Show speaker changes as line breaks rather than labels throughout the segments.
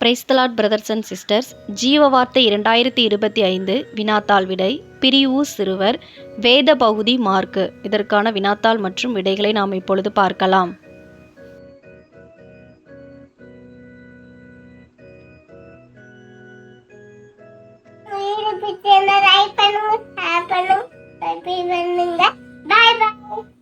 Praise the Lord brothers and sisters ஜீவ வார்த்தை இரண்டாயிரத்தி இருபத்தி ஐந்து வினாத்தாள் விடை பிரிவு சிறுவர் வேத பகுதி மார்க்கு. இதற்கான வினாத்தாள் மற்றும் விடைகளை நாம் இப்பொழுது பார்க்கலாம்.
பண்ணுங்க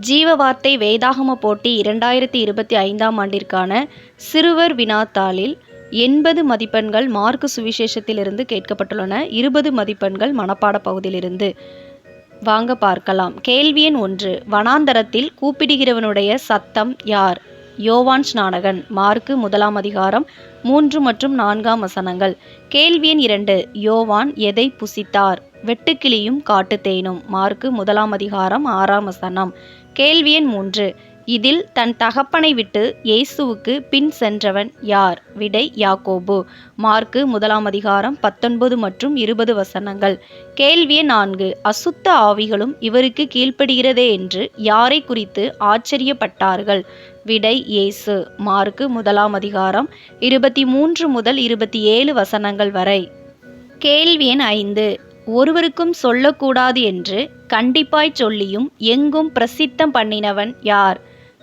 ஜீவ வார்த்தை வேதாகம போட்டி இரண்டாயிரத்தி இருபத்தி ஐந்தாம் ஆண்டிற்கான சிறுவர் வினாத்தாளில் எண்பது மதிப்பெண்கள் மார்க்கு சுவிசேஷத்திலிருந்து கேட்கப்பட்டுள்ளன. இருபது மதிப்பெண்கள் மனப்பாட பகுதியிலிருந்து. வாங்க பார்க்கலாம். கேள்வி எண் ஒன்று. வனாந்தரத்தில் கூப்பிடுகிறவனுடைய சத்தம் யார்? யோவான் ஸ்நானகன். மார்க்கு முதலாம் அதிகாரம் மூன்று மற்றும் நான்காம் வசனங்கள். கேள்வி எண் இரண்டு. யோவான் எதை புசித்தார்? வெட்டுக்கிளியும் காட்டுத்தேனும். மார்க்கு முதலாம் அதிகாரம் ஆறாம் வசனம். கேள்வி எண் மூன்று. இதில் தன் தகப்பனை விட்டு இயேசுவுக்கு பின் சென்றவன் யார்? விடை யாக்கோபு. மார்க்கு முதலாம் அதிகாரம் பத்தொன்பது மற்றும் இருபது வசனங்கள். கேள்வி நான்கு. அசுத்த ஆவிகளும் இவருக்கு கீழ்ப்படுகிறதே என்று யாரை குறித்து ஆச்சரியப்பட்டார்கள்? விடை இயேசு. மார்க்கு முதலாம் அதிகாரம் இருபத்தி மூன்று முதல் இருபத்தி ஏழு வசனங்கள் வரை. கேள்வி எண் ஐந்து. ஒருவருக்கும் சொல்லக்கூடாது என்று கண்டிப்பாய் சொல்லியும் எங்கும் பிரசித்தம் பண்ணினவன் யார்?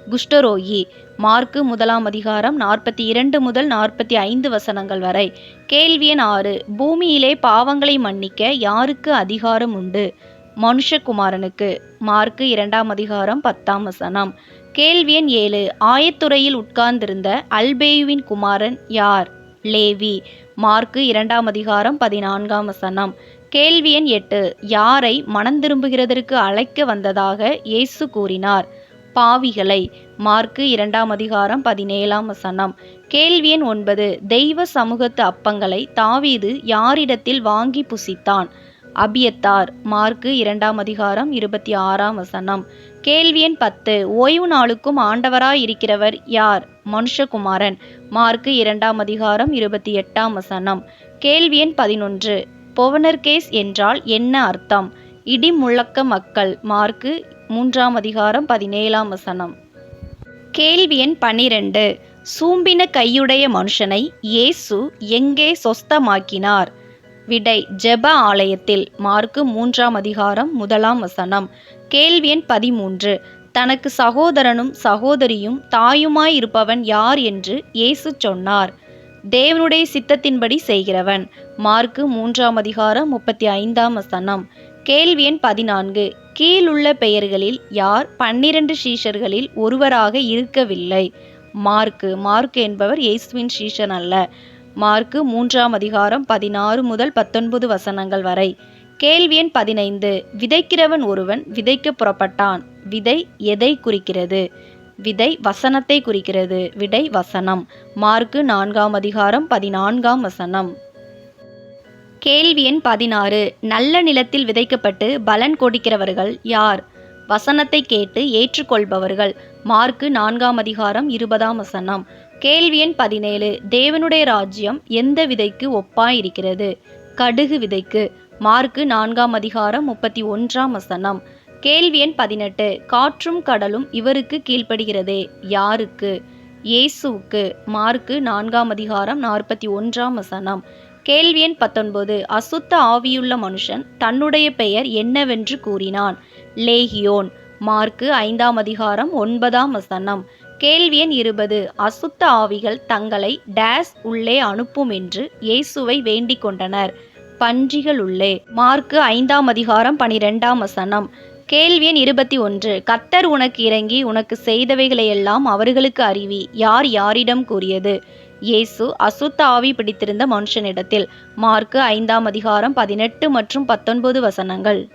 குஷ்டரோயி மார்க்கு முதலாம் அதிகாரம் நாற்பத்தி இரண்டு முதல் நாற்பத்தி ஐந்து வசனங்கள் வரை. கேள்வி எண் ஆறு. பூமியிலே பாவங்களை மன்னிக்க யாருக்கு அதிகாரம் உண்டு? மனுஷகுமாரனுக்கு. மார்க்கு இரண்டாம் அதிகாரம் பத்தாம் வசனம். கேள்வி எண் ஏழு. ஆயத்துறையில் உட்கார்ந்திருந்த அல்பேயுவின் குமாரன் யார்? லேவி. மார்க்கு இரண்டாம் அதிகாரம் பதினான்காம் வசனம். கேள்வி எண் எட்டு. யாரை மனம் திரும்புகிறதற்கு அழைக்க வந்ததாக இயேசு கூறினார். பாவிகளை. மார்க்கு இரண்டாம் அதிகாரம் பதினேழாம் வசனம். கேள்வி எண் ஒன்பது. தெய்வ சமூகத்து அப்பங்களை தாவீது யாரிடத்தில் வாங்கி புசித்தான்? அபியத்தார். மார்க்கு இரண்டாம் அதிகாரம் இருபத்தி ஆறாம் வசனம். கேள்வி எண் பத்து. ஓய்வு நாளுக்கும் ஆண்டவராய் இருக்கிறவர் யார்? மனுஷகுமாரன். மார்க்கு இரண்டாம் அதிகாரம் இருபத்தி எட்டாம் வசனம். கேள்வி எண் பதினொன்று. பொவனர்கேஸ் என்றால் என்ன அர்த்தம்? இடி முழக்க மக்கள் மார்க்கு மூன்றாம் அதிகாரம் பதினேழாம் வசனம். கேள்வி எண் பனிரெண்டு. சூம்பின கையுடைய மனுஷனை இயேசு எங்கே சொஸ்தமாக்கினார்? விடை ஜெப ஆலயத்தில் மார்க்கு மூன்றாம் அதிகாரம் முதலாம் வசனம். கேள்வி எண் பதிமூன்று. தனக்கு சகோதரனும் சகோதரியும் தாயுமாய் இருப்பவன் யார் என்று இயேசு சொன்னார். தேவனுடைய சித்தத்தின்படி செய்கிறவன். மார்க்கு மூன்றாம் அதிகாரம் முப்பத்தி ஐந்தாம் வசனம். கேள்வி எண் பதினான்கு. கீழுள்ள பெயர்களில் யார் பன்னிரண்டு சீஷர்களில் ஒருவராக இருக்கவில்லை. மார்க்கு மார்க் என்பவர் இயேசுவின் சீஷன் அல்ல. மார்க்கு மூன்றாம் அதிகாரம் பதினாறு முதல் பத்தொன்பது வசனங்கள் வரை. கேள்வி எண் பதினைந்து. விதைக்கிறவன் ஒருவன் விதைக்க புறப்பட்டான். விதை எதை குறிக்கிறது? விதை வசனத்தை குறிக்கிறது. விடை வசனம். மார்க்கு நான்காம் அதிகாரம் பதினான்காம் வசனம். கேள்வி எண் பதினாறு. நல்ல நிலத்தில் விதைக்கப்பட்டு பலன் கொடுக்கிறவர்கள் யார்? வசனத்தை கேட்டு ஏற்றுக்கொள்பவர்கள். மார்க்கு நான்காம் அதிகாரம் இருபதாம் வசனம். கேள்வி எண் பதினேழு. தேவனுடைய ராஜ்யம் எந்த விதைக்கு ஒப்பாயிருக்கிறது? கடுகு விதைக்கு. மார்க்கு நான்காம் அதிகாரம் முப்பத்தி ஒன்றாம் வசனம். கேள்வி எண் பதினெட்டு. காற்றும் கடலும் இவருக்கு கீழ்ப்படுகிறதே. யாருக்கு? இயேசுவுக்கு. மார்க்கு நான்காம் அதிகாரம் நாற்பத்தி ஒன்றாம் வசனம். கேள்வி எண் பத்தொன்பது. அசுத்த ஆவியுள்ள மனுஷன் தன்னுடைய பெயர் என்னவென்று கூறினான். லேகியோன். மார்க்கு ஐந்தாம் அதிகாரம் ஒன்பதாம் வசனம். கேள்வி எண் இருபது. அசுத்த ஆவிகள் தங்களை டேஸ் உள்ளே அனுப்பும் என்று இயேசுவை வேண்டிக் கொண்டனர். பன்றிகள் உள்ளே. மார்க்கு ஐந்தாம் அதிகாரம் பனிரெண்டாம் வசனம். கேள்வி எண் இருபத்தி ஒன்று. கத்தர் உனக்கு இறங்கி உனக்கு செய்தவைகளையெல்லாம் அவர்களுக்கு அறிவி. யார் யாரிடம் கூறியது? இயேசு அசுத்த ஆவி பிடித்திருந்த மனுஷனிடத்தில். மார்க்கு ஐந்தாம் அதிகாரம் பதினெட்டு மற்றும் பத்தொன்பது வசனங்கள்.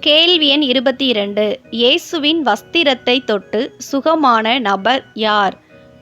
கேள்வி எண் இருபத்தி இரண்டு. இயேசுவின் வஸ்திரத்தை தொட்டு சுகமான நபர் யார்?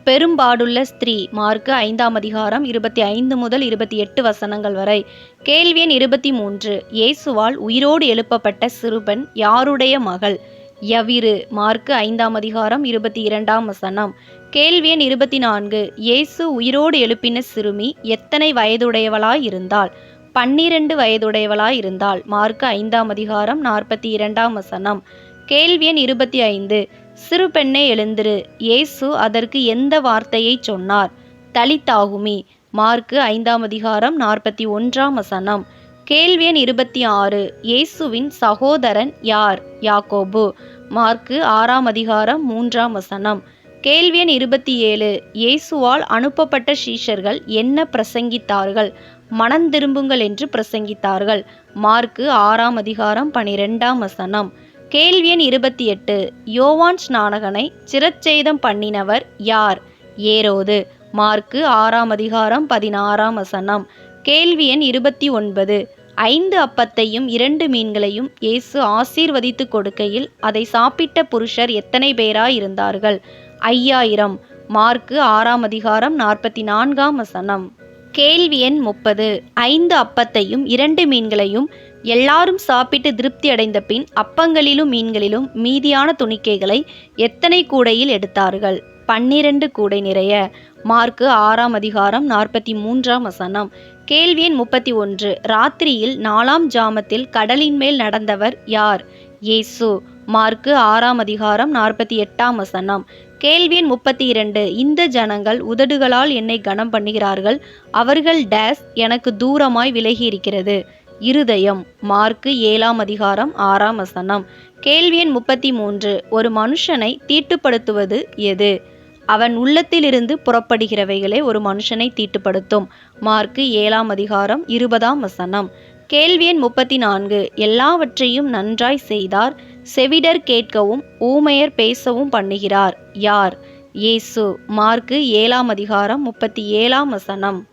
பெரும்பாடுள்ள ஸ்திரீ மார்க்கு ஐந்தாம் அதிகாரம் இருபத்தி ஐந்து முதல் இருபத்தி எட்டு வசனங்கள் வரை. கேள்வி எண் இருபத்தி மூன்று. இயேசுவால் உயிரோடு எழுப்பப்பட்ட சிறுபன் யாருடைய மகள்? யவிரு மார்க்கு ஐந்தாம் அதிகாரம் இருபத்தி இரண்டாம் வசனம். கேள்வி எண் இருபத்தி நான்கு. இயேசு உயிரோடு எழுப்பின சிறுமி எத்தனை வயதுடையவளாய் இருந்தாள்? பன்னிரண்டு வயதுடையவளாய் இருந்தாள். மார்க்கு ஐந்தாம் அதிகாரம் நாற்பத்தி இரண்டாம் வசனம். கேள்வி எண் இருபத்தி ஐந்து. சிறு பெண்ணே எழுந்திரு. இயேசு அதற்கு எந்த வார்த்தையை சொன்னார்? தலித்தாகுமி. மார்க்கு ஐந்தாம் அதிகாரம் நாற்பத்தி ஒன்றாம் வசனம். கேள்வி எண் இருபத்தி ஆறு இயேசுவின் சகோதரன் யார்? யாக்கோபு. மார்க்கு ஆறாம் அதிகாரம் மூன்றாம் வசனம். கேள்வி எண் இருபத்தி ஏழு இயேசுவால் அனுப்பப்பட்ட சீஷர்கள் என்ன பிரசங்கித்தார்கள்? மனந்திரும்புங்கள் என்று பிரசங்கித்தார்கள். மார்க்கு ஆறாம் அதிகாரம் பனிரெண்டாம் வசனம். கேள்வி எண் இருபத்தி எட்டு. யோவான் ஸ்நானகனை சிரச்சேதம் பண்ணினவர் யார்? ஏரோது. மார்க்கு ஆறாம் அதிகாரம் பதினாறாம் வசனம். கேள்வி எண் இருபத்தி ஒன்பது. ஐந்து அப்பத்தையும் இரண்டு மீன்களையும் இயேசு ஆசீர்வதித்து கொடுக்கையில் அதை சாப்பிட்ட புருஷர் எத்தனை பேராயிருந்தார்கள் ஐயாயிரம். மார்க்கு ஆறாம் அதிகாரம் நாற்பத்தி நான்காம் வசனம். கேள்வி எண் முப்பது. ஐந்து அப்பத்தையும் இரண்டு மீன்களையும் எல்லாரும் சாப்பிட்டு திருப்தி அடைந்த பின் அப்பங்களிலும் மீன்களிலும் மீதியான துணிக்கைகளை எத்தனை கூடையில் எடுத்தார்கள்? பன்னிரண்டு கூடை நிறைய. மார்க்கு ஆறாம் அதிகாரம் நாற்பத்தி மூன்றாம் வசனம். கேள்வி எண் முப்பத்தி ஒன்று ராத்திரியில் நாலாம் ஜாமத்தில் கடலின் மேல் நடந்தவர் யார்? இயேசு. மார்க்கு ஆறாம் அதிகாரம் நாற்பத்தி எட்டாம் வசனம். கேள்வி எண் முப்பத்தி இரண்டு இந்த ஜனங்கள் உதடுகளால் என்னை கனம் பண்ணுகிறார்கள் அவர்கள் டேஸ் எனக்கு தூரமாய் விலகி இருக்கிறது. இருதயம் மார்க்கு ஏழாம் அதிகாரம் ஆறாம் வசனம். கேள்வி எண் முப்பத்தி மூன்று ஒரு மனுஷனை தீட்டுப்படுத்துவது எது? அவன் உள்ளத்திலிருந்து புறப்படுகிறவைகளே ஒரு மனுஷனை தீட்டுப்படுத்தும். மார்க்கு ஏழாம் அதிகாரம் இருபதாம் வசனம். கேள்வி எண் முப்பத்தி நான்கு எல்லாவற்றையும் நன்றாய் செய்தார் செவிடர் கேட்கவும் ஊமையர் பேசவும் பண்ணுகிறார். யார்? இயேசு. மார்க்கு ஏழாம் அதிகாரம் முப்பத்தி ஏழாம் வசனம்.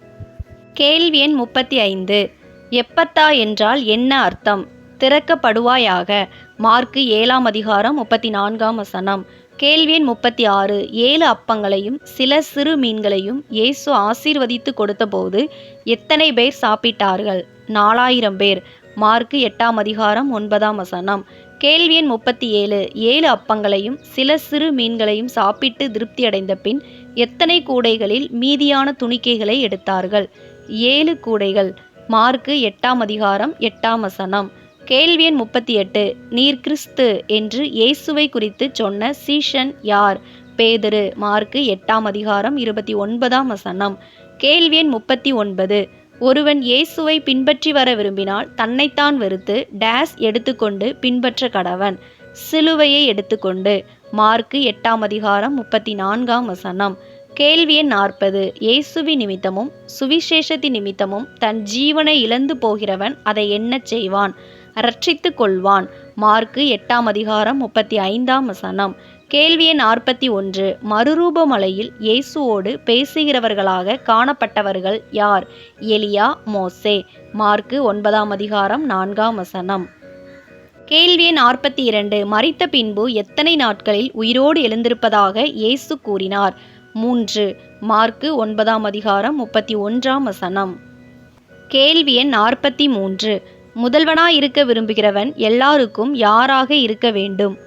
கேள்வி எண் முப்பத்தி ஐந்து. எப்பத்தா என்றால் என்ன அர்த்தம்? திறக்கப்படுவாயாக? மார்க்கு ஏழாம் அதிகாரம் முப்பத்தி நான்காம் வசனம். கேள்வியின் முப்பத்தி ஆறு ஏழு அப்பங்களையும் சில சிறு மீன்களையும் இயேசு ஆசீர்வதித்து கொடுத்தபோது எத்தனை பேர் சாப்பிட்டார்கள்? நாலாயிரம் பேர். மார்க்கு எட்டாம் அதிகாரம் ஒன்பதாம் வசனம். கேள்வியின் முப்பத்தி ஏழு ஏழு அப்பங்களையும் சில சிறு மீன்களையும் சாப்பிட்டு திருப்தி அடைந்த பின் எத்தனை கூடைகளில் மீதியான துணிக்கைகளை எடுத்தார்கள்? ஏழு கூடைகள். மார்க்கு எட்டாம் அதிகாரம் எட்டாம் வசனம். கேள்வி எண் முப்பத்தி எட்டு. நீர் கிறிஸ்து என்று இயேசுவை குறித்து சொன்ன சீஷன் யார்? பேதரு மார்க்கு எட்டாம் அதிகாரம் இருபத்தி ஒன்பதாம் வசனம். கேள்வி எண் முப்பத்தி ஒன்பது. ஒருவன் இயேசுவை பின்பற்றி வர விரும்பினால் தன்னைத்தான் வெறுத்து டேஸ் எடுத்துக்கொண்டு பின்பற்ற கடவன். சிலுவையை எடுத்துக்கொண்டு. மார்க்கு எட்டாம் அதிகாரம் முப்பத்தி நான்காம் வசனம். கேள்வி எண் நாற்பது. இயேசுவி நிமித்தமும் சுவிசேஷத்தி நிமித்தமும் தன் ஜீவனை இழந்து போகிறவன் அதை என்ன செய்வான் ரட்சித்து கொள்வான். மார்க்கு எட்டாம் அதிகாரம் முப்பத்தி ஐந்தாம் வசனம். கேள்வி எண் நாற்பத்தி ஒன்று. மறுரூபமலையில் இயேசுவோடு பேசுகிறவர்களாக காணப்பட்டவர்கள் யார்? எலியா மோசே. மார்க்கு ஒன்பதாம் அதிகாரம் நான்காம் வசனம். கேள்வி எண் நாற்பத்தி இரண்டு. மறித்த பின்பு எத்தனை நாட்களில் உயிரோடு எழுந்திருப்பதாக இயேசு கூறினார். மூன்று மார்க்கு ஒன்பதாம் அதிகாரம் முப்பத்தி ஒன்றாம் வசனம். கேள்வி எண் நாற்பத்தி மூன்று. முதல்வனாய் இருக்க விரும்புகிறவன் எல்லாருக்கும் யாராக இருக்க வேண்டும்?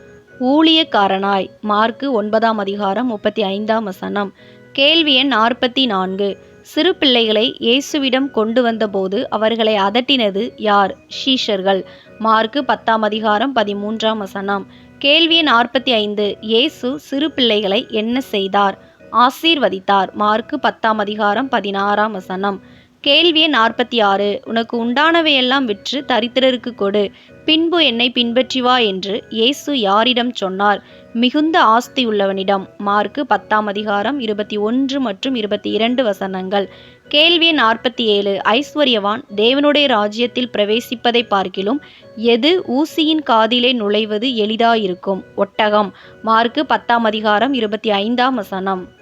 ஊழியக்காரனாய் மார்க்கு ஒன்பதாம் அதிகாரம் முப்பத்தி ஐந்தாம் வசனம். கேள்வி எண் நாற்பத்தி நான்கு. சிறு பிள்ளைகளை இயேசுவிடம் கொண்டு வந்தபோது அவர்களை அதட்டினது யார்? ஷீஷர்கள் மார்க்கு பத்தாம் அதிகாரம் பதிமூன்றாம் வசனம். கேள்வி நாற்பத்தி ஐந்து. இயேசு சிறு பிள்ளைகளை என்ன செய்தார்? ஆசீர்வதித்தார். மார்க்கு பத்தாம் அதிகாரம் பதினாறாம் வசனம். கேள்வி நாற்பத்தி ஆறு. உனக்கு உண்டானவையெல்லாம் விற்று தரித்திரருக்கு கொடு. பின்பு என்னை பின்பற்றி வா என்று இயேசு யாரிடம் சொன்னார். மிகுந்த ஆஸ்தி உள்ளவனிடம். மார்க்கு பத்தாம் அதிகாரம் இருபத்தி ஒன்று மற்றும் இருபத்தி இரண்டு வசனங்கள். கேள்வி நாற்பத்தி ஏழு. ஐஸ்வர்யவான் தேவனுடைய ராஜ்யத்தில் பிரவேசிப்பதை பார்க்கிலும் எது ஊசியின் காதிலே நுழைவது எளிதாயிருக்கும்? ஒட்டகம். மார்க்கு பத்தாம் அதிகாரம் இருபத்தி ஐந்தாம் வசனம்.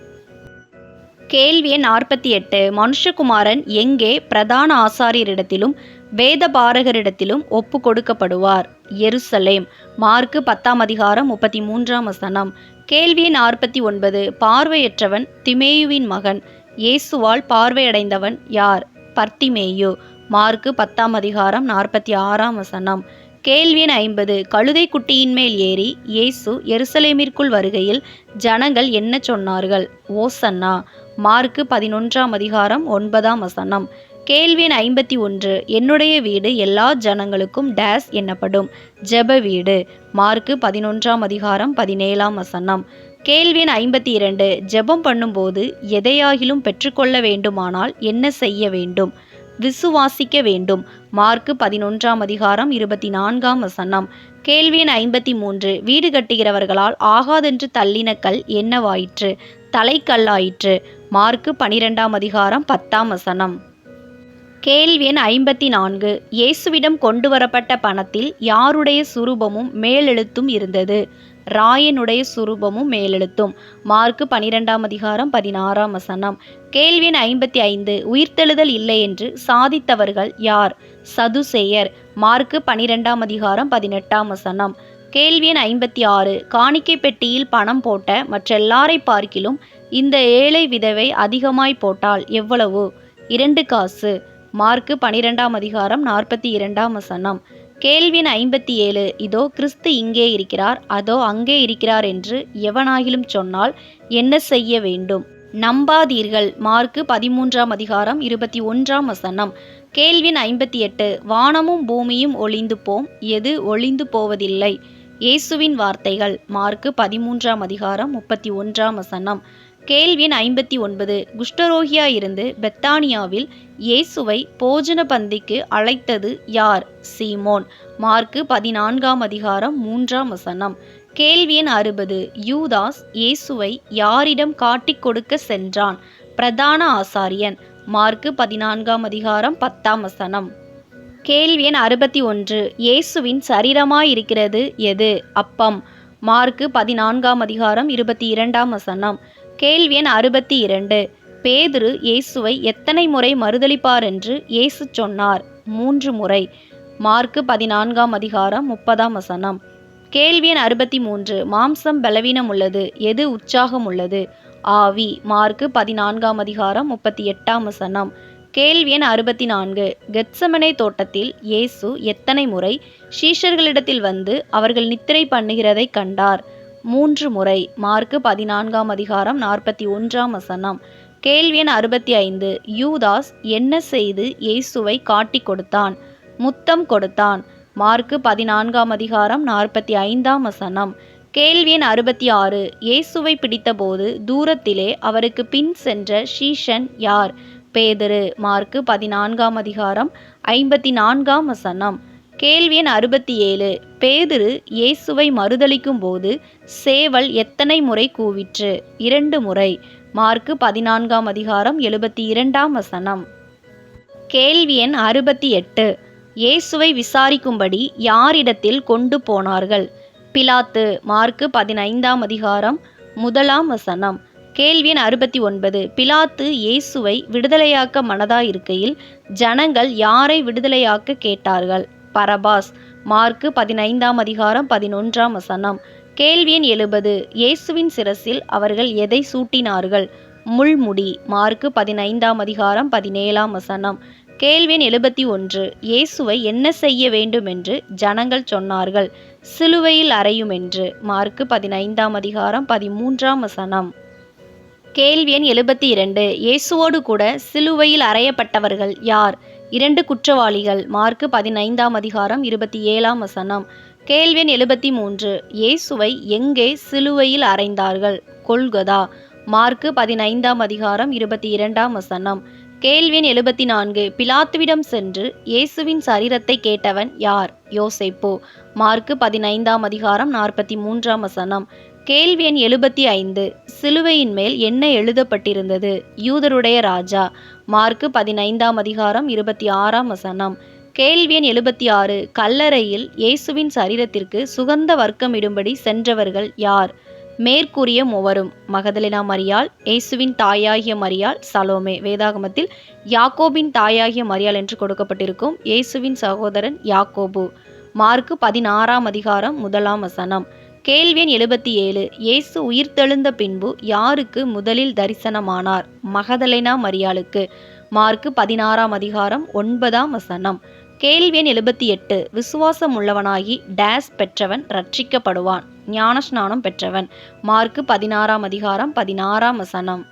கேள்வி எண் நாற்பத்தி எட்டு. மனுஷகுமாரன் எங்கே பிரதான ஆசாரியரிடத்திலும் வேதபாரகரிடத்திலும் ஒப்பு கொடுக்கப்படுவார்? எருசலேம். மார்க்கு பத்தாம் அதிகாரம் முப்பத்தி மூன்றாம் வசனம். கேள்வி எண் நாற்பத்தி ஒன்பது. பார்வையற்றவன் திமேயுவின் மகன். இயேசுவால் பார்வையடைந்தவன் யார்? பர்த்திமேயு. மார்க்கு பத்தாம் அதிகாரம் நாற்பத்தி ஆறாம் வசனம். கேள்வியின் ஐம்பது. கழுதை குட்டியின் மேல் ஏறி இயேசு எருசலேமிற்குள் வருகையில் ஜனங்கள் என்ன சொன்னார்கள்? ஓசன்னா. மார்க்கு பதினொன்றாம் அதிகாரம் ஒன்பதாம் வசனம். கேள்வி எண் ஐம்பத்தி ஒன்று என்னுடைய வீடு எல்லா ஜனங்களுக்கும் டேஸ் என்னப்படும்? ஜெப வீடு. மார்க்கு பதினொன்றாம் அதிகாரம் பதினேழாம் வசனம். கேள்வி எண் ஐம்பத்தி இரண்டு ஜெபம் பண்ணும்போது எதையாகிலும் பெற்றுக்கொள்ள வேண்டுமானால் என்ன செய்ய வேண்டும்? விசுவாசிக்க வேண்டும். மார்க்கு பதினொன்றாம் அதிகாரம் இருபத்தி நான்காம் வசனம். கேள்வி எண் ஐம்பத்தி மூன்று வீடு கட்டுகிறவர்களால் ஆகாதென்று தள்ளின கல் என்னவாயிற்று? தலைக்கல்லாயிற்று. மார்க்கு பனிரெண்டாம் அதிகாரம் பத்தாம் வசனம். கேள்வி எண் ஐம்பத்தி நான்கு இயேசுவிடம் கொண்டு வரப்பட்ட பணத்தில் யாருடைய சுரூபமும் மேலெழுத்தும் இருந்தது? ராயனுடைய சுரூபமும் மேலெழுத்தும். மார்க்கு பனிரெண்டாம் அதிகாரம் பதினாறாம் வசனம். கேள்வி எண் ஐம்பத்தி ஐந்து உயிர்த்தெழுதல் இல்லை என்று சாதித்தவர்கள் யார்? சதுசேயர். மார்க்கு பனிரெண்டாம் அதிகாரம் பதினெட்டாம் வசனம். கேள்வி எண் ஐம்பத்தி ஆறு. காணிக்கை பெட்டியில் பணம் போட்ட மற்றெல்லாரை பார்க்கிலும் இந்த ஏழை விதவை அதிகமாய் போட்டால் எவ்வளவு? இரண்டு காசு. மார்க்கு பனிரெண்டாம் அதிகாரம் நாற்பத்தி இரண்டாம் வசனம். கேள்வின் ஐம்பத்தி ஏழு இதோ கிறிஸ்து இங்கே இருக்கிறார் அதோ அங்கே இருக்கிறார் என்று எவனாகிலும் சொன்னால் என்ன செய்ய வேண்டும்? நம்பாதீர்கள். மார்க்கு பதிமூன்றாம் அதிகாரம் இருபத்தி ஒன்றாம் வசனம். கேள்வின் ஐம்பத்தி எட்டு வானமும் பூமியும் ஒளிந்து போம் எது ஒளிந்து போவதில்லை? இயேசுவின் வார்த்தைகள். மார்க்கு பதிமூன்றாம் அதிகாரம் முப்பத்தி ஒன்றாம் வசனம். கேள்வின் ஐம்பத்தி ஒன்பது. குஷ்டரோகியா இருந்து பெத்தானியாவில் இயேசுவை போஜன பந்திக்கு அழைத்தது யார்? சீமோன். மார்க்கு பதினான்காம் அதிகாரம் மூன்றாம் வசனம். கேள்வி எண் அறுபது. யூதாஸ் இயேசுவை யாரிடம் காட்டிக் கொடுக்க சென்றான்? பிரதான ஆசாரியன். மார்க்கு பதினான்காம் அதிகாரம் பத்தாம் வசனம். கேள்வி எண் அறுபத்தி ஒன்று. இயேசுவின் சரீரமாயிருக்கிறது எது? அப்பம். மார்க்கு பதினான்காம் அதிகாரம் இருபத்தி இரண்டாம் வசனம். கேள்வி எண் அறுபத்தி இரண்டு. பேதுரு இயேசுவை எத்தனை முறை மறுதளிப்பார் என்று இயேசு சொன்னார். மூன்று முறை. மார்க்கு பதினான்காம் அதிகாரம் முப்பதாம் வசனம். கேள்வி எண் அறுபத்தி மூன்று. மாம்சம் பலவீனம் உள்ளது. எது உற்சாகம் உள்ளது? ஆவி. மார்க்கு பதினான்காம் அதிகாரம் முப்பத்தி எட்டாம் வசனம். கேள்வி எண் அறுபத்தி நான்கு. கெட்சமனை தோட்டத்தில் இயேசு எத்தனை முறை சீஷர்களிடத்தில் வந்து அவர்கள் நித்திரை பண்ணுகிறதை கண்டார். மூன்று முறை மார்க்கு பதினான்காம் அதிகாரம் நாற்பத்தி ஒன்றாம் வசனம். கேள்வி எண் அறுபத்தி ஐந்து. யூதாஸ் என்ன செய்து இயேசுவை காட்டிக் கொடுத்தான்? முத்தம் கொடுத்தான். மார்க்கு பதினான்காம் அதிகாரம் நாற்பத்தி ஐந்தாம் வசனம். கேள்வி எண் அறுபத்தி ஆறு. இயேசுவை பிடித்தபோது தூரத்திலே அவருக்கு பின் சென்ற ஷீஷன் யார்? பேதரு. மார்க்கு பதினான்காம் அதிகாரம் ஐம்பத்தி நான்காம் வசனம். கேள்வி எண் அறுபத்தி ஏழு பேதுரு இயேசுவை மறுதளிக்கும் போது சேவல் எத்தனை முறை கூவிற்று? இரண்டு முறை. மார்க்கு பதினான்காம் அதிகாரம் எழுபத்தி இரண்டாம் வசனம். கேள்வி எண் அறுபத்தி எட்டு இயேசுவை விசாரிக்கும்படி யாரிடத்தில் கொண்டு போனார்கள்? பிலாத்து மார்க்கு பதினைந்தாம் அதிகாரம் முதலாம் வசனம். கேள்வி எண் அறுபத்தி ஒன்பது பிலாத்து இயேசுவை விடுதலையாக்க மனதாயிருக்கையில் ஜனங்கள் யாரை விடுதலையாக்க கேட்டார்கள்? பரபாஸ் மார்க்கு பதினைந்தாம் அதிகாரம் பதினொன்றாம் வசனம். கேள்வி எண் எழுபது. இயேசுவின் சிரசில் அவர்கள் எதை சூட்டினார்கள்? முள்முடி மார்க்கு பதினைந்தாம் அதிகாரம் பதினேழாம் வசனம். கேள்வி எண் எழுபத்தி ஒன்று. இயேசுவை என்ன செய்ய வேண்டும் என்று ஜனங்கள் சொன்னார்கள். சிலுவையில் அறையும் என்று மார்க்கு பதினைந்தாம் அதிகாரம் பதிமூன்றாம் வசனம். கேள்வி எண் எழுபத்தி இரண்டு. இயேசுவோடு கூட சிலுவையில் அறையப்பட்டவர்கள் யார்? இரண்டு குற்றவாளிகள் மார்க்கு பதினைந்தாம் அதிகாரம் இருபத்தி ஏழாம் வசனம். கேள்வியன் எழுபத்தி மூன்று. இயேசுவை எங்கே சிலுவையில் அறைந்தார்கள்? கொள்கதா மார்க்கு பதினைந்தாம் அதிகாரம் இருபத்தி இரண்டாம் வசனம். கேள்வியன் எழுபத்தி நான்கு. பிலாத்துவிடம் சென்று இயேசுவின் சரீரத்தை கேட்டவன் யார்? யோசைப்போ. மார்க்கு பதினைந்தாம் அதிகாரம் நாற்பத்தி மூன்றாம் வசனம். கேள்வி எண் எழுபத்தி ஐந்து. சிலுவையின் மேல் என்ன எழுதப்பட்டிருந்தது? யூதருடைய ராஜா. மார்க்கு பதினைந்தாம் அதிகாரம் இருபத்தி ஆறாம் வசனம். கேள்வி எண் எழுபத்தி ஆறு கல்லறையில் இயேசுவின் சரீரத்திற்கு சுகந்த வர்க்கமிடும்படி சென்றவர்கள் யார்? மேற்கூறிய மூவரும் மகதலினா மரியாள் இயேசுவின் தாயாகிய மரியாள் சலோமே. வேதாகமத்தில் யாக்கோபின் தாயாகிய மரியாள் என்று கொடுக்கப்பட்டிருக்கும் இயேசுவின் சகோதரன் யாக்கோபு. மார்க்கு பதினாறாம் அதிகாரம் முதலாம் வசனம். கேள்வி எண் எழுபத்தி ஏழு. இயேசு உயிர்த்தெழுந்த பின்பு யாருக்கு முதலில் தரிசனமானார்? மகதலைனா மரியாளுக்கு. மார்க்கு பதினாறாம் அதிகாரம் ஒன்பதாம் வசனம். கேள்வி எண் எழுபத்தி எட்டு. விசுவாசம் உள்ளவனாகி டேஸ் பெற்றவன் ரட்சிக்கப்படுவான். ஞானஸ்நானம் பெற்றவன். மார்க்கு பதினாறாம் அதிகாரம் பதினாறாம் வசனம்.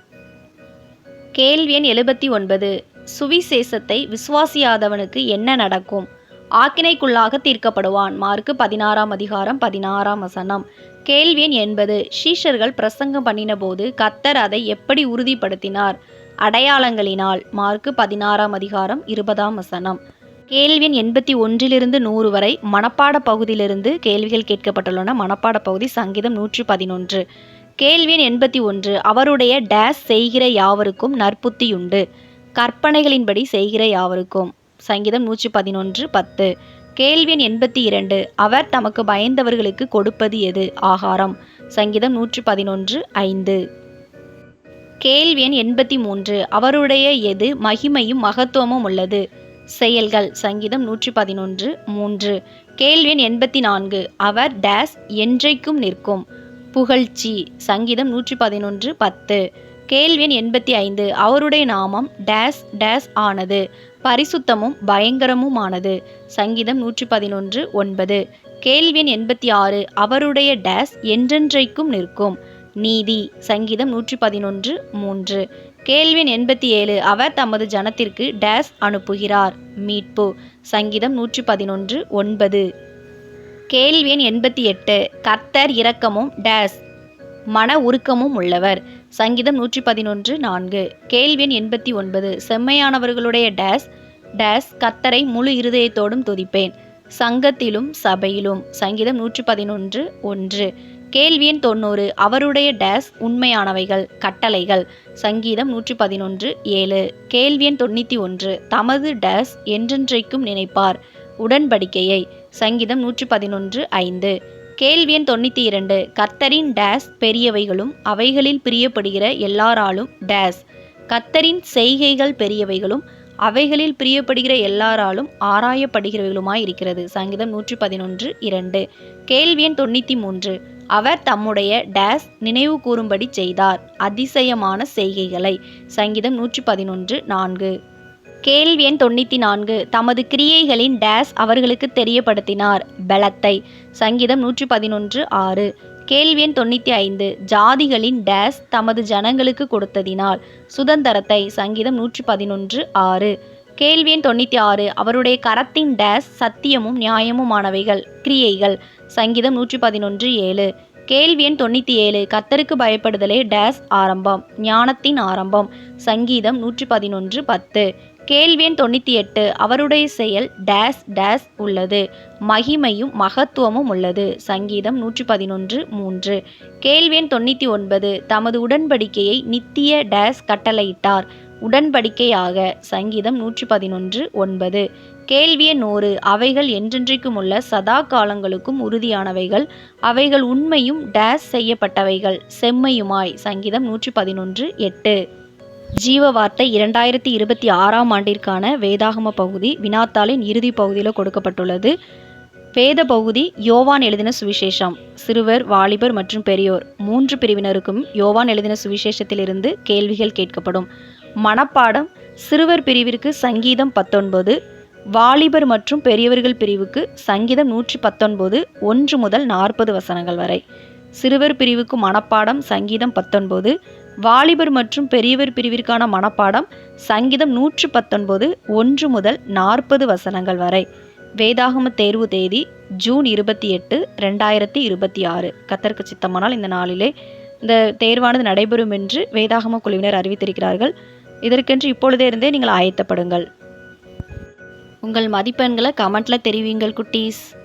கேள்வி எண் எழுபத்தி ஒன்பது. சுவிசேஷத்தை விசுவாசியாதவனுக்கு என்ன நடக்கும்? ஆக்கினைக்குள்ளாக தீர்க்கப்படுவான். மார்க்கு பதினாறாம் அதிகாரம் பதினாறாம் வசனம். கேள்வி எண் எண்பது. ஷீஷர்கள் பிரசங்கம் பண்ணினபோது கத்தர் அதை எப்படி உறுதிப்படுத்தினார்? அடையாளங்களினால். மார்க்கு பதினாறாம் அதிகாரம் இருபதாம் வசனம். கேள்வி எண் எண்பத்தி ஒன்றிலிருந்து நூறு வரை மனப்பாட பகுதியிலிருந்து கேள்விகள் கேட்கப்பட்டுள்ளன. மனப்பாட பகுதி சங்கீதம் நூற்றி பதினொன்று. கேள்வி எண் எண்பத்தி ஒன்று. அவருடைய டேஸ் செய்கிற யாவருக்கும் நற்புத்தியுண்டு. கற்பனைகளின்படி செய்கிற யாவருக்கும். சங்கீதம் நூற்றி பதினொன்று பத்து. கேள்வி எண் எண்பத்தி இரண்டு. அவர் தமக்கு பயந்தவர்களுக்கு கொடுப்பது எது? ஆகாரம். சங்கீதம் நூற்றி பதினொன்று ஐந்து. கேள்வி எண் எண்பத்தி மூன்று. அவருடைய எது? மகிமையும் மகத்துவமும் உள்ளது. செயல்கள். சங்கீதம் நூற்றி பதினொன்று மூன்று. கேள்வி எண் எண்பத்தி நான்கு. அவர் டேஸ் என்றைக்கும் நிற்கும். புகழ்ச்சி சங்கீதம் நூற்றி பதினொன்று பத்து. கேள்வி எண்பத்தி ஐந்து. அவருடைய நாமம் டேஸ் டேஸ் ஆனது. பரிசுத்தமும் பயங்கரமுமானது. சங்கீதம் நூற்றி பதினொன்று ஒன்பது. கேள்வி எண்பத்தி ஆறு அவருடைய டேஸ் என்றென்றைக்கும் நிற்கும். நீதி சங்கீதம் நூற்றி பதினொன்று மூன்று. கேள்வி எண்பத்தி ஏழு அவர் தமது ஜனத்திற்கு டேஸ் அனுப்புகிறார். மீட்பு சங்கீதம் நூற்றி பதினொன்று ஒன்பது. கேள்வி எண்பத்தி எட்டு கர்த்தர் இரக்கமும் டேஸ் மன உருக்கமும் உள்ளவர். சங்கீதம் நூற்றி பதினொன்று நான்கு. கேள்வி எண் எண்பத்தி ஒன்பது. செம்மையானவர்களுடைய டேஸ் டேஸ் கத்தரை முழு இருதயத்தோடும் துதிப்பேன். சங்கத்திலும் சபையிலும். சங்கீதம் நூற்றி பதினொன்று ஒன்று. கேள்வி எண் தொண்ணூறு. அவருடைய டேஸ் உண்மையானவைகள் கட்டளைகள். சங்கீதம் நூற்றி பதினொன்று ஏழு. கேள்வி எண் தொண்ணூற்றி ஒன்று. தமது டேஸ் என்றென்றைக்கும் நினைப்பார். உடன்படிக்கையை. சங்கீதம் நூற்றி பதினொன்று ஐந்து. கேள்வி எண் தொண்ணூற்றி இரண்டு. கர்த்தரின் டேஸ் பெரியவைகளும் அவைகளில் பிரியப்படுகிற எல்லாராலும் டேஸ். கர்த்தரின் செய்கைகள் பெரியவைகளும் அவைகளில் பிரியப்படுகிற எல்லாராலும் ஆராயப்படுகிறவைகளுமாய் இருக்கிறது. சங்கீதம் நூற்றி பதினொன்று இரண்டு. கேள்வி எண் தொண்ணூற்றி மூன்று. அவர் தம்முடைய டேஸ் நினைவு கூறும்படி செய்தார். அதிசயமான செய்கைகளை. சங்கீதம் நூற்றி பதினொன்று நான்கு. கேள்வி எண் தொண்ணூற்றி நான்கு. தமது கிரியைகளின் டேஸ் அவர்களுக்கு தெரியப்படுத்தினார். பலத்தை. சங்கீதம் நூற்றி பதினொன்று ஆறு. கேள்வி எண் தொண்ணூற்றி ஐந்து. ஜாதிகளின் டேஸ் தமது ஜனங்களுக்கு கொடுத்ததினால். சுதந்திரத்தை. சங்கீதம் நூற்றி பதினொன்று ஆறு. கேள்வி எண் தொண்ணூற்றி ஆறு. அவருடைய கரத்தின் டேஸ் சத்தியமும் நியாயமுமானவைகள் கிரியைகள். சங்கீதம் நூற்றி பதினொன்று ஏழு. கேள்வி எண் தொண்ணூற்றி ஏழு. கத்தருக்கு பயப்படுதலே டேஸ் ஆரம்பம் ஞானத்தின் ஆரம்பம். சங்கீதம் நூற்றி பதினொன்று பத்து. கேள்வியன் தொண்ணூற்றி எட்டு அவருடைய செயல் டேஸ் டேஸ் உள்ளது. மகிமையும் மகத்துவமும் உள்ளது. சங்கீதம் நூற்றி பதினொன்று மூன்று. கேள்வியன் தொண்ணூற்றி ஒன்பது தமது உடன்படிக்கையை நித்திய டேஸ் கட்டளையிட்டார். உடன்படிக்கையாக சங்கீதம் நூற்றி பதினொன்று ஒன்பது. கேள்விய நூறு அவைகள் என்றென்றைக்கும் உள்ள சதா காலங்களுக்கும் உறுதியானவைகள். அவைகள் உண்மையும் டேஸ் செய்யப்பட்டவைகள். செம்மையுமாய் சங்கீதம் நூற்றி பதினொன்று எட்டு. ஜீவ வார்த்தை இரண்டாயிரத்தி இருபத்தி ஆறாம் ஆண்டிற்கான வேதாகம பகுதி வினாத்தாளின் இறுதி பகுதியில் கொடுக்கப்பட்டுள்ளது. வேத பகுதி யோவான் எழுதின சுவிசேஷம். சிறுவர் வாலிபர் மற்றும் பெரியோர் மூன்று பிரிவினருக்கும் யோவான் எழுதின சுவிசேஷத்திலிருந்து கேள்விகள் கேட்கப்படும். மனப்பாடம் சிறுவர் பிரிவிற்கு சங்கீதம் பத்தொன்பது வாலிபர் மற்றும் பெரியவர்கள் பிரிவுக்கு சங்கீதம் நூற்றி பத்தொன்பது ஒன்று முதல் நாற்பது வசனங்கள் வரை. சிறுவர் பிரிவுக்கு மனப்பாடம் சங்கீதம் பத்தொன்பது வாலிபர் மற்றும் பெரியவர் பிரிவிற்கான மனப்பாடம் சங்கீதம் நூற்று பத்தொன்பது ஒன்று முதல் நாற்பது வசனங்கள் வரை. வேதாகம தேர்வு தேதி ஜூன் இருபத்தி எட்டு ரெண்டாயிரத்தி இருபத்தி ஆறு. கத்தருக்கு சித்தமானால் இந்த நாளிலே இந்த தேர்வானது நடைபெறும் என்று வேதாகம குழுவினர் அறிவித்திருக்கிறார்கள். இதற்கென்று இப்பொழுதே இருந்தே நீங்கள் ஆயத்தப்படுங்கள். உங்கள் மதிப்பெண்களை கமெண்ட்ல தெரிவிங்கள் குட்டீஸ்.